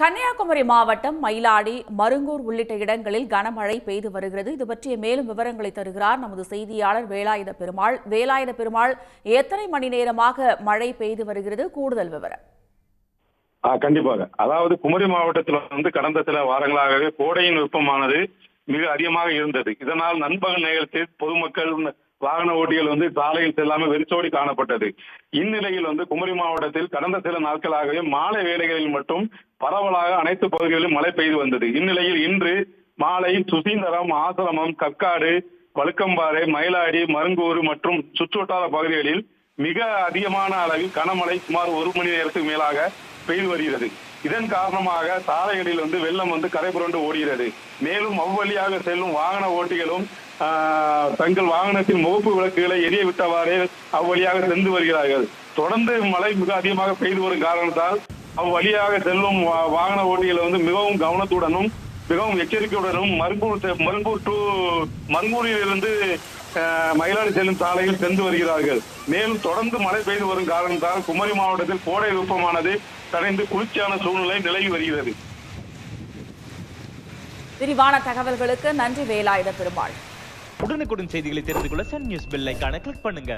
கன்னியாகுமரி மாவட்டம் மயிலாடி மருங்கூர் உள்ளிட்ட இடங்களில் கனமழை பெய்து வருகிறது. இது பற்றிய மேலும் விவரங்களை தருகிறார் நமது செய்தியாளர் வேலாயுத பெருமாள். வேலாயுத பெருமாள் எத்தனை மணி நேரமாக மழை பெய்து வருகிறது? கூடுதல் விவரம். கண்டிப்பாக. அதாவது குமரி மாவட்டத்தில் வந்து கடந்த சில வாரங்களாகவே கோடையின் வெப்பமானது மிக அதிகமாக இருந்தது. இதனால் நண்பகல் நேரத்தில் பொதுமக்கள் வாகன ஓட்டிகள் வந்து சாலையில் செல்லாமல் வெறிச்சோடி காணப்பட்டது. இந்நிலையில் வந்து குமரி மாவட்டத்தில் கடந்த சில நாட்களாகவே மாலை வேளைகளில் மட்டும் பரவலாக அனைத்து பகுதிகளிலும் மழை பெய்து வந்தது. இந்நிலையில் இன்று மாலை சுசீந்தரம் ஆசிரமம் கக்காடு வழுக்கம்பாறை மயிலாடி மருங்கூர் மற்றும் சுற்றுவட்டார பகுதிகளில் மிக அதிகமான அளவில் கனமழை சுமார் ஒரு மணி நேரத்துக்கு மேலாக பெய்து வருகிறது. இதன் காரணமாக சாலைகளில் வந்து வெள்ளம் வந்து கரை புரண்டு ஓடுகிறது. மேலும் அவ்வழியாக செல்லும் வாகன ஓட்டிகளும் ஆஹ், தங்கள் வாகனத்தின் முகப்பு விளக்குகளை எரிய விட்டவாறே அவ்வழியாக சென்று வருகிறார்கள். தொடர்ந்து மழை மிக அதிகமாக பெய்து வரும் காரணத்தால் அவ்வழியாக செல்லும் வாகன ஓட்டிகள் வந்து மிகவும் கவனத்துடனும் மிகவும் எச்சரிக்கையுடனும் மருங்கூர் மருங்கூர் டு மருங்கூரில் இருந்து அஹ், மயிலாடி செல்லும் சாலையில் சென்று வருகிறார்கள். மேலும் தொடர்ந்து மழை பெய்து வரும் காரணத்தால் குமரி மாவட்டத்தில் கோடை வெப்பமானது தடைந்து குளிர்ச்சியான சூழ்நிலை நிலவி வருகிறது. விரிவான தகவல்களுக்கு நன்றி வேலாயுத பெருமாள். உடனுக்குடன் செய்திகளை தெரிந்து கொள்ள சன் நியூஸ் பெல் ஐகானை கிளிக் பண்ணுங்க.